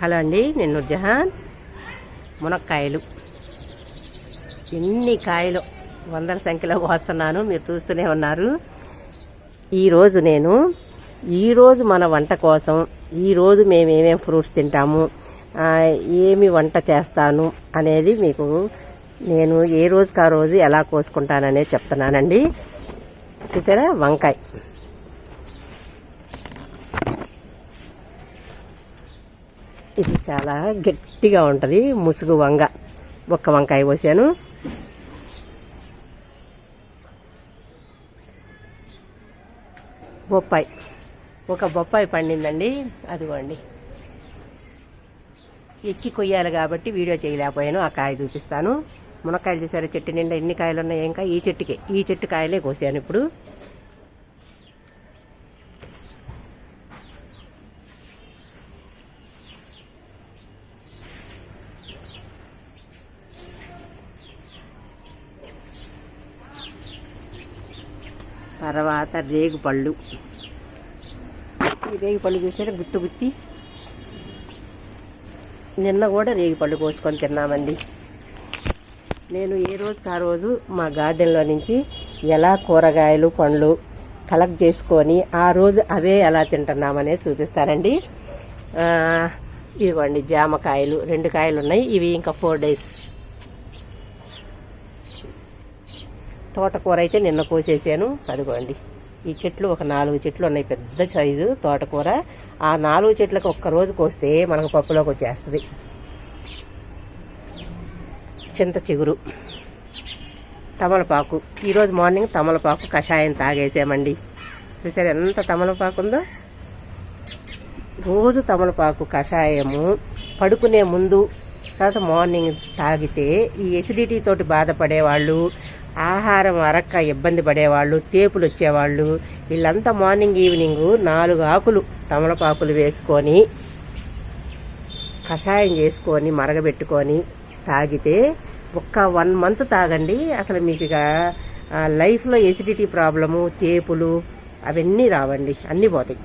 Hello అండి నేను నూర్జహాన్. మునక్కాయలు. ఎన్ని కాయలు వందల సంఖ్యలో కోస్తున్నాను మీరు చూస్తూనే ఉన్నారు. ఈరోజు నేను ఈరోజు మన వంట కోసం ఈరోజు మేము ఏమేమి ఫ్రూట్స్ తింటాము ఏమి వంట చేస్తాను అనేది మీకు నేను ఏ రోజుకి ఆ రోజు ఎలా కోసుకుంటాననేది చెప్తున్నానండి. చూసారా? వంకాయ. ఇది చాలా గట్టిగా ఉంటుంది. ముసుగు వంగ. ఒక్క వంకాయ పోసాను. బొప్పాయి. ఒక బొప్పాయి పండిందండి. అదిగోండి. ఎక్కి కొయ్యాలి కాబట్టి వీడియో చేయలేకపోయాను. ఆ కాయ చూపిస్తాను. మునక్కాయలు చూసారు? చెట్టు నిండా ఎన్ని కాయలు ఉన్నాయి ఇంకా ఈ చెట్టుకే. ఈ చెట్టు కాయలే కోసాను ఇప్పుడు. తర్వాత రేగు పళ్ళు ఈ రేగి పళ్ళు చూసారా? గుత్తి గుత్తి. నిన్న కూడా రేగి పళ్ళు కోసుకొని తిన్నామండి. నేను ఏ రోజుకి ఆ రోజు మా గార్డెన్లో నుంచి ఎలా కూరగాయలు పండ్లు కలెక్ట్ చేసుకొని ఆ రోజు అవే ఎలా తింటున్నామనేది చూపిస్తానండి. ఇదిగోండి జామకాయలు రెండు కాయలు ఉన్నాయి. ఇవి ఇంకా ఫోర్ డేస్ తోటకూర అయితే నిన్న కోసేసాను. అదిగోండి. ఈ చెట్లు ఒక నాలుగు చెట్లు ఉన్నాయి. పెద్ద సైజు తోటకూర. ఆ నాలుగు చెట్లకు ఒక్క రోజు కోస్తే మనకు పప్పులోకి వచ్చేస్తుంది. చింత చిగురు. తమలపాకు. ఈరోజు మార్నింగ్ తమలపాకు కషాయం తాగేసామండి. చూసారు ఎంత తమలపాకు ఉందో? రోజు తమలపాకు కషాయము పడుకునే ముందు తర్వాత మార్నింగ్ తాగితే ఈ ఎసిడిటీ తోటి బాధపడేవాళ్ళు ఆహారం అరక్క ఇబ్బంది పడేవాళ్ళు తేపులు వచ్చేవాళ్ళు. వీళ్ళంతా మార్నింగ్ ఈవినింగ్ నాలుగు ఆకులు తమలపాకులు వేసుకొని కషాయం చేసుకొని మరగబెట్టుకొని తాగితే ఒక్క వన్ మంత్ తాగండి. అసలు మీకు ఇక లైఫ్లో ఎసిడిటీ ప్రాబ్లము తేపులు అవన్నీ రావండి. అన్నీ పోతాయి.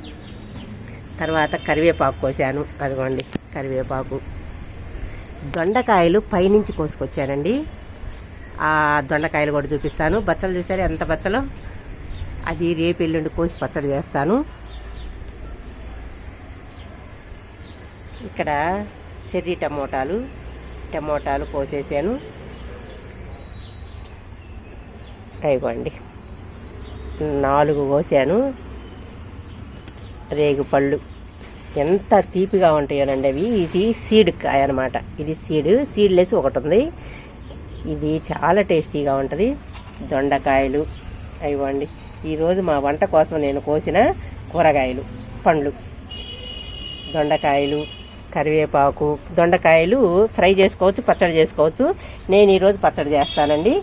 తర్వాత కరివేపాకు కోసాను. అదిగోండి కరివేపాకు. దొండకాయలు పైనుంచి కోసుకొచ్చానండి. ఆ దొండకాయలు కూడా చూపిస్తాను. బచ్చలు చూసారు? ఎంత బచ్చలు? అది రేపు ఎల్లుండి కోసి పచ్చడి చేస్తాను. ఇక్కడ చెర్రీ టమోటాలు టమోటాలు కోసేసాను. అయిపోండి నాలుగు కోసాను. రేగు పళ్ళు ఎంత తీపిగా ఉంటాయోనండి అవి. ఇది సీడ్ కాయ అనమాట ఇది సీడ్. సీడ్లెస్ ఒకటి ఉంది ఇది చాలా టేస్టీగా ఉంటుంది. దొండకాయలు ఇవ్వండి ఈరోజు మా వంట కోసం నేను కోసిన కూరగాయలు పండ్లు. దొండకాయలు కరివేపాకు దొండకాయలు ఫ్రై చేసుకోవచ్చు పచ్చడి చేసుకోవచ్చు. నేను ఈరోజు పచ్చడి చేస్తానండి.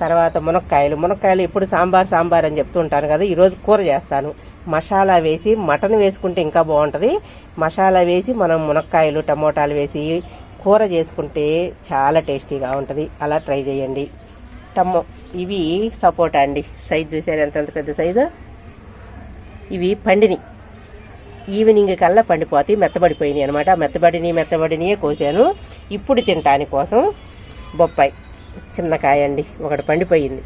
తర్వాత మునక్కాయలు. మునక్కాయలు ఎప్పుడు సాంబార్ సాంబార్ అని చెప్తుంటాను కదా ఈరోజు కూర చేస్తాను. మసాలా వేసి మటన్ వేసుకుంటే ఇంకా బాగుంటుంది. మసాలా వేసి మనం మునక్కాయలు టమోటాలు వేసి కూర చేసుకుంటే చాలా టేస్టీగా ఉంటుంది. అలా ట్రై చేయండి. టమ్మో ఇవి సపోటా అండి. సైజ్ చూసారు? ఎంత ఎంత పెద్ద సైజు? ఇవి పండిని. ఈవినింగ్ కల్లా పండిపోతాయి మెత్తబడిపోయినాయి అనమాట మెత్తబడిని మెత్తబడినియే కోసాను. ఇప్పుడు తినటాని కోసం బొప్పాయి. చిన్న కాయ అండి. ఒకటి పండిపోయింది.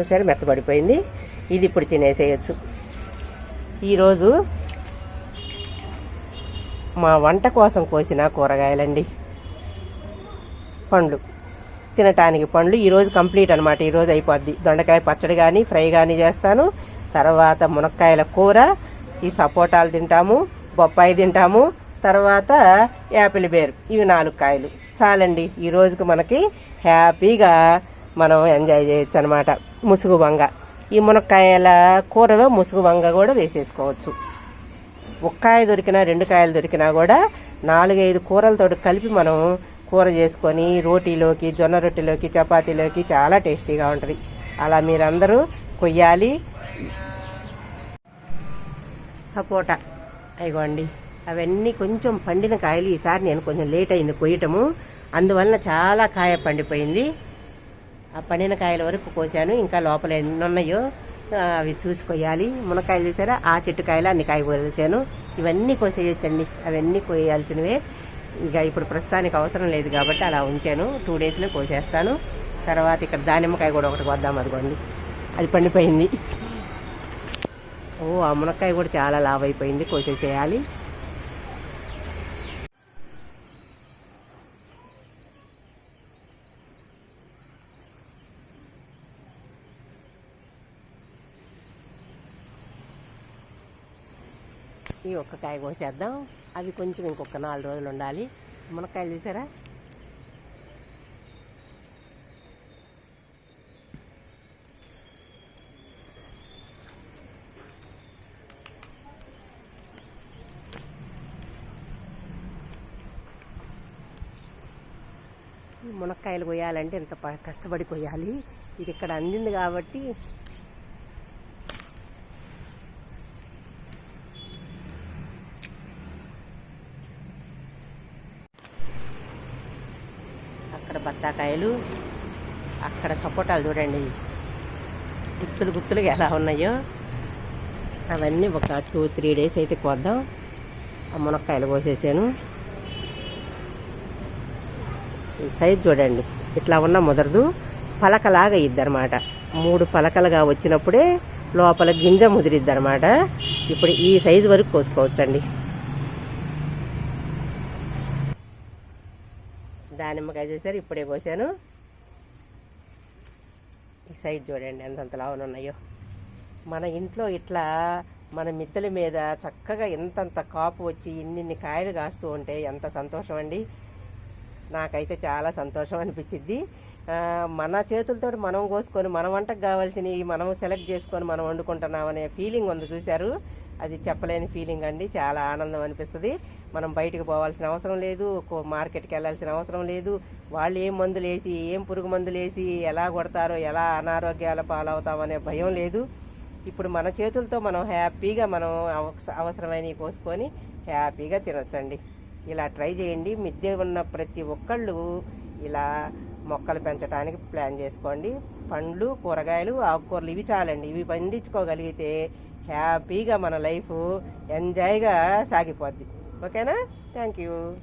చూసారు? మెత్తబడిపోయింది. ఇది ఇప్పుడు తినేసేయచ్చు. ఈరోజు మా వంట కోసం కోసిన కూరగాయలండి. పండ్లు. తినటానికి పండ్లు. ఈరోజు కంప్లీట్ అనమాట ఈరోజు అయిపోద్ది. దొండకాయ పచ్చడి కానీ ఫ్రై కానీ చేస్తాను. తర్వాత మునక్కాయల కూర. ఈ సపోటాలు తింటాము. బొప్పాయి తింటాము. తర్వాత యాపిల్ బేర్. ఇవి నాలుగు కాయలు. చాలండి. ఈ రోజుకి మనకి హ్యాపీగా మనం ఎంజాయ్ చేయొచ్చు అనమాట ముసుగు వంగ. ఈ మునక్కాయల కూరలో ముసుగు వంగ కూడా వేసేసుకోవచ్చు. ఒక్కాయ దొరికినా రెండు కాయలు దొరికినా కూడా నాలుగైదు కూరలతోటి కలిపి మనం కూర చేసుకొని రోటీలోకి జొన్న రొట్టెలోకి చపాతీలోకి చాలా టేస్టీగా ఉంటుంది. అలా మీరందరూ కొయ్యాలి. సపోటా. అయిగోండి అవన్నీ కొంచెం పండిన కాయలు ఈసారి నేను కొంచెం లేట్ అయింది కొయ్యటము. అందువలన చాలా కాయ పండిపోయింది. ఆ పండిన కాయల వరకు కోసాను. ఇంకా లోపల ఎన్ని ఉన్నాయో అవి చూసి కొయ్యాలి మునక్కాయలు చూసారా? ఆ చెట్టు కాయలు అన్ని కాయ కోసాను ఇవన్నీ కోసేయొచ్చండి. అవన్నీ కోయాల్సినవే. ఇక ఇప్పుడు ప్రస్తుతానికి అవసరం లేదు కాబట్టి అలా ఉంచాను. టూ డేస్లో కోసేస్తాను. తర్వాత ఇక్కడ దానిమ్మకాయ కూడా ఒకటి కొద్దాం అదిగోండి. అది పండిపోయింది. ఓ ఆ మునక్కాయ కూడా చాలా లావ్ అయిపోయింది కోసేసేయాలి. ఈ ఒక్క కాయ కోసేద్దాం. అవి కొంచెం ఇంకొక నాలుగు రోజులు ఉండాలి. మునక్కాయలు చూసారా? మునక్కాయలు కొయ్యాలంటే ఇంత ప- కష్టపడి కొయ్యాలి ఇది ఇక్కడ అందింది కాబట్టి అక్కడ బత్తాకాయలు. అక్కడ సపోటాలు చూడండి. గుత్తులు గుత్తులుగా ఎలా ఉన్నాయో. అవన్నీ ఒక టూ త్రీ డేస్ అయితే కోద్దాం. ఆ మునక్కాయలు కోసేసాను. ఈ సైజ్ చూడండి. ఇట్లా ఉన్న ముదరదు. పలకలాగా ఇద్దనమాట మూడు పలకలుగా వచ్చినప్పుడే లోపల గింజ ముదిరిద్ది అనమాట ఇప్పుడు ఈ సైజు వరకు కోసుకోవచ్చండి. దానిమ్మకాయ చూసారు ఇప్పుడే కోసాను. ఈ సైజ్ చూడండి ఎంతంతలా ఉన్నాయో. మన ఇంట్లో ఇట్లా మన మిద్దెల మీద చక్కగా ఎంతంత కాపు వచ్చి ఇన్నిన్ని కాయలు కాస్తూ ఉంటే ఎంత సంతోషం అండి. నాకైతే చాలా సంతోషం అనిపించింది మన చేతులతో మనం కోసుకొని మన వంటకు కావాల్సినవి మనం సెలెక్ట్ చేసుకొని మనం వండుకుంటున్నామనే ఫీలింగ్ ఉంది చూశారు. అది చెప్పలేని ఫీలింగ్ అండి. చాలా ఆనందం అనిపిస్తుంది. మనం బయటకు పోవాల్సిన అవసరం లేదు. మార్కెట్కి వెళ్ళాల్సిన అవసరం లేదు. వాళ్ళు ఏం మందులు వేసి ఏం పురుగు మందులు వేసి ఎలా కొడతారో ఎలా అనారోగ్యాల పాలవుతామనే భయం లేదు. ఇప్పుడు మన చేతులతో మనం హ్యాపీగా మనం అవస- అవసరమైనవి కోసుకొని హ్యాపీగా తినొచ్చండి. ఇలా ట్రై చేయండి. మిద్దె ఉన్న ప్రతి ఒక్కళ్ళు ఇలా మొక్కలు పెంచడానికి ప్లాన్ చేసుకోండి. పండ్లు కూరగాయలు ఆకుకూరలు ఇవి చాలండి. ఇవి పండించుకోగలిగితే హ్యాపీగా మన లైఫ్ ఎంజాయ్గా సాగిపోద్ది. ఓకేనా? Thank you.